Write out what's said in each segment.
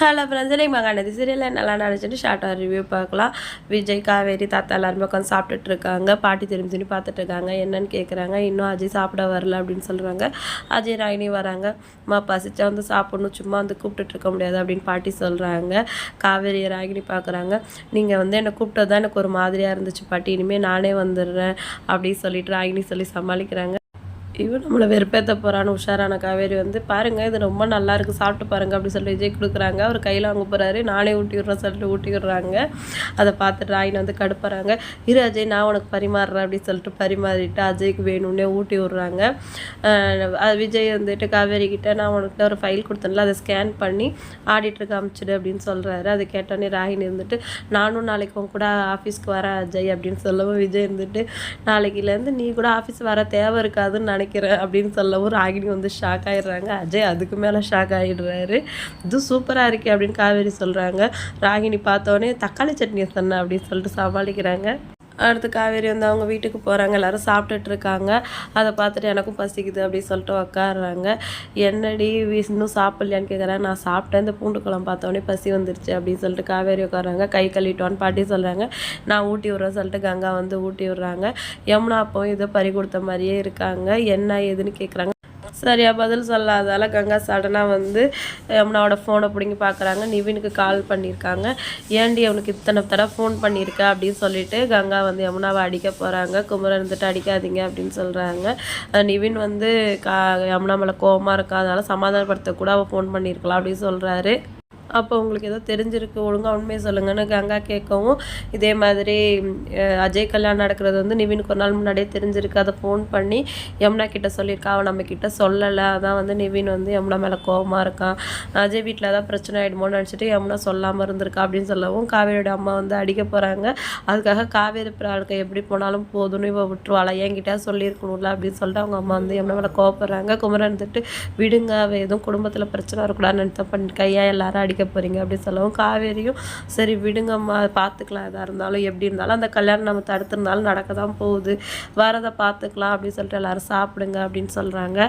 Hello friends இன்னைக்கு மகாநதி சீரியலில் நல்லா நினச்சிட்டு ஷார்ட்டாக ரிவ்யூ பார்க்கலாம். விஜய் காவேரி தாத்தா எல்லாருமே உட்காந்து சாப்பிட்டுட்டு இருக்காங்க. பாட்டி திரும்பி திரும்பி பார்த்துட்டு இருக்காங்க. என்னன்னு கேட்குறாங்க இன்னும் அஜய் சாப்பிட வரல அப்படின்னு சொல்கிறாங்க அஜய் ராகினி வராங்க. அம்மா பசிச்சா வந்து சாப்பிடணும். சும்மா வந்து கூப்பிட்டுட்டு இருக்க முடியாது அப்படின்னு பாட்டி சொல்கிறாங்க காவேரி ராகினி பார்க்குறாங்க. நீங்கள் வந்து என்னை கூப்பிட்டது தான் எனக்கு ஒரு மாதிரியாக இருந்துச்சு. பாட்டி இனிமேல் நானே வந்துடுறேன் அப்படின்னு சொல்லிட்டு ராகினி சொல்லி சமாளிக்கிறாங்க. இவன் நம்மளை வெறுப்பேற்ற போகிறான்னு உஷாரான காவேரி வந்து பாருங்க இது ரொம்ப நல்லா இருக்குது சாப்பிட்டு பாருங்க அப்படின்னு சொல்லி விஜய் கொடுக்குறாங்க. அவர் கையில் வாங்க போகிறாரு நானே ஊட்டி விட்றேன் சொல்லிட்டு ஊட்டி விடுறாங்க அதை பார்த்துட்டு ராயின் வந்து கடுப்புறாங்க. இரு அஜய் நான் உனக்கு பரிமாறுறேன் அப்படின்னு சொல்லிட்டு பரிமாறிட்டு அஜய்க்கு வேணும்னே ஊட்டி விட்றாங்க. அது விஜய் வந்துட்டு காவேரி கிட்ட நான் உனக்கு ஒரு ஃபைல் கொடுத்தேன்ல அதை ஸ்கேன் பண்ணி ஆடிட்டர் காமிச்சிடு அப்படின்னு சொல்கிறாரு அது கேட்டோன்னே ராகினி இருந்துட்டு நானும் நாளைக்கு உன் கூட ஆஃபீஸ்க்கு வரேன் அஜய் அப்படின்னு சொல்லவும் விஜய் இருந்துட்டு நாளைக்குலேருந்து நீ கூட ஆஃபீஸ் வர தேவை இருக்காதுன்னு நினைக்கிறேன் அப்படின்னு சொல்லவும் ராகினி வந்து ஷாக் ஆயிடுறாங்க. அஜய் அதுக்கு மேலே ஷாக் ஆகிடுறாரு இது சூப்பராக இருக்கே அப்படின்னு காவேரி சொல்கிறாங்க ராகினி பார்த்தோன்னே தக்காளி சட்னி சொன்னேன் அப்படின்னு சொல்லிட்டு சமாளிக்கிறாங்க. அடுத்து காவேரி வந்து அவங்க வீட்டுக்கு போகிறாங்க எல்லோரும் சாப்பிட்டுட்டு இருக்காங்க. அதை பார்த்துட்டு எனக்கும் பசிக்குது அப்படின்னு சொல்லிட்டு உக்காடுறாங்க என்னடி வீ- இன்னும் சாப்பிட்லையான்னு கேட்குறாங்க நான் சாப்பிட்டேன். இந்த பூண்டு குழம்பு பார்த்தோன்னே பசி வந்துருச்சு அப்படின்னு சொல்லிட்டு காவேரி உட்காடுறாங்க கை கழுவிட்டோன்னு பாட்டி சொல்கிறாங்க நான் ஊட்டி விட்றேன் சொல்லிட்டு கங்கா வந்து ஊட்டி விட்றாங்க. யமுனா அப்பவும் இதை பறி கொடுத்த மாதிரியே இருக்காங்க. என்ன ஏதுன்னு கேட்குறாங்க சரியாக பதில் சொல்லாதால் கங்கா சடனாக வந்து யமுனாவோட ஃபோனை பிடிங்கி பார்க்குறாங்க நிவினுக்கு கால் பண்ணியிருக்காங்க ஏன்டி அவனுக்கு இத்தனை தடவை ஃபோன் பண்ணியிருக்க அப்படின்னு சொல்லிட்டு கங்கா வந்து யமுனாவை அடிக்க போகிறாங்க குமரன் இருந்துட்டு அடிக்காதீங்க அப்படின்னு சொல்கிறாங்க நிவின் வந்து கா யமுனா மேலே கோவமாக இருக்காதனால சமாதானப்படுத்த கூட அவள் ஃபோன் பண்ணியிருக்கலாம் அப்படின்னு சொல்கிறாரு அப்போ உங்களுக்கு ஏதோ தெரிஞ்சிருக்கு ஒழுங்காக உண்மையை சொல்லுங்கன்னு கங்கா கேட்கவும் இதே மாதிரி அஜய் கல்யாணம் நடக்கிறது வந்து நிவினுக்கு ஒரு நாள் முன்னாடியே தெரிஞ்சிருக்கு. அதை ஃபோன் பண்ணி யமுனா கிட்ட சொல்லியிருக்கா அவன் நம்ம கிட்ட சொல்லலை. அதான் வந்து நிவின் வந்து யமுனா மேலே கோபமாக இருக்கான் அஜய் வீட்டில் ஏதாவது பிரச்சனை ஆகிடுமோன்னு நினச்சிட்டு யமுனா சொல்லாமல் இருந்திருக்கா அப்படின்னு சொல்லவும் காவேரியோட அம்மா வந்து அடிக்க போகிறாங்க அதுக்காக காவேரி பிராளுக்கு எப்படி போனாலும் போதும்னு இவ விட்டுருவாளா? என்கிட்ட சொல்லியிருக்கணும்ல அப்படின்னு சொல்லிட்டு அவங்க அம்மா வந்து யமுனா மேலே கோவப்படுறாங்க. குமரன் வந்துட்டு விடுங்க எதுவும் குடும்பத்தில் பிரச்சனை வரக்கூடாதுன்னு நினைத்த பண்ணிருக்கா ஏன் எல்லாரும் அடிக்க போகிறீங்க அப்படின்னு சொல்லவும் காவேரியும் சரி விடுங்கம்மா பார்த்துக்கலாம். எதாக இருந்தாலும் எப்படி இருந்தாலும் அந்த கல்யாணம் நம்ம தடுத்திருந்தாலும் நடக்க தான் போகுது. வரதை பார்த்துக்கலாம் அப்படின்னு சொல்லிட்டு எல்லோரும் சாப்பிடுங்க அப்படின்னு சொல்கிறாங்க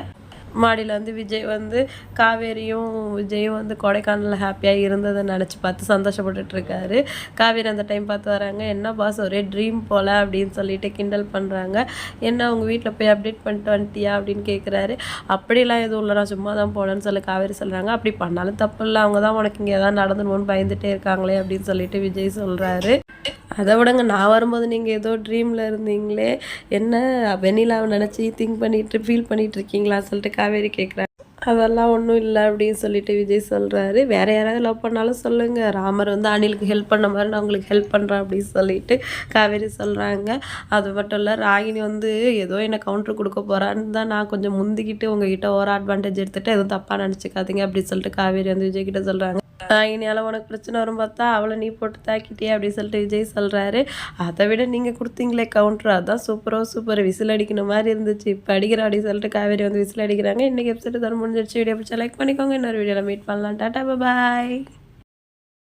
மாடியில் வந்து விஜய் வந்து காவேரியும் விஜயும் வந்து கொடைக்கானலில் ஹாப்பியாக இருந்ததை நினச்சி பார்த்து சந்தோஷப்பட்டுட்ருக்காரு காவேரி அந்த டைம் பார்த்து வராங்க என்ன பாஸ் ஒரே ட்ரீம் போல் அப்படின்னு சொல்லிட்டு கிண்டல் பண்ணுறாங்க என்ன அவங்க வீட்டில் போய் அப்டேட் பண்ணிட்டு வந்துட்டியா? அப்படின்னு கேட்குறாரு அப்படிலாம் எதுவும் இல்லை நான் சும்மா தான் போனேன்னு சொல்லி காவேரி சொல்கிறாங்க அப்படி பண்ணாலும் தப்பு இல்லை அவங்க தான் உனக்கு இங்கே எதாவது நடந்துடுமோன்னு பயந்துட்டே இருக்காங்களே அப்படின்னு சொல்லிட்டு விஜய் சொல்கிறாரு அதை விடங்க நான் வரும்போது நீங்கள் ஏதோ ட்ரீமில் இருந்தீங்களே. என்ன வெண்ணிலாவை நினச்சி திங்க் பண்ணிட்டு ஃபீல் பண்ணிட்டு இருக்கீங்களா சொல்லிட்டு காவேரி கேட்குறாங்க அதெல்லாம் ஒன்றும் இல்லை அப்படின்னு சொல்லிட்டு விஜய் சொல்கிறாரு வேறு யாராவது லவ் பண்ணாலும் சொல்லுங்கள் ராமர் வந்து அனிலுக்கு ஹெல்ப் பண்ண மாதிரி நான் உங்களுக்கு ஹெல்ப் பண்ணுறேன் அப்படின்னு சொல்லிட்டு காவேரி சொல்கிறாங்க அது மட்டும் இல்லை ராகினி வந்து ஏதோ என்னை கவுண்டர் கொடுக்க போகிறான்னு தான் நான் கொஞ்சம் முந்திக்கிட்டு உங்ககிட்ட ஒரு அட்வான்டேஜ் எடுத்துகிட்டு எதுவும் தப்பாக நினச்சிக்காதீங்க அப்படின்னு சொல்லிட்டு காவேரி வந்து விஜய் கிட்ட சொல்கிறாங்க இனியால் உனக்கு பிரச்சனை வரும் பார்த்தா அவளை நீ போட்டு தாக்கிட்டியே அப்படின்னு சொல்லிட்டு விஜய் சொல்கிறாரு அதை விட நீங்கள் கொடுத்தீங்களே கவுண்டர் அதான் சூப்பரோ சூப்பர் விசில் அடிக்கணும் மாதிரி இருந்துச்சு. இப்போ அடிக்கிற அப்படின்னு சொல்லிட்டு காவேரி வந்து விசில் அடிக்கிறாங்க. இன்றைக்கி எபிசோடு தர முடிஞ்சிருச்சு. வீடியோ பிடிச்சா லைக் பண்ணிக்கோங்க. இன்னொரு வீடியோவில் மீட் பண்ணலாம். டாட்டா பாய்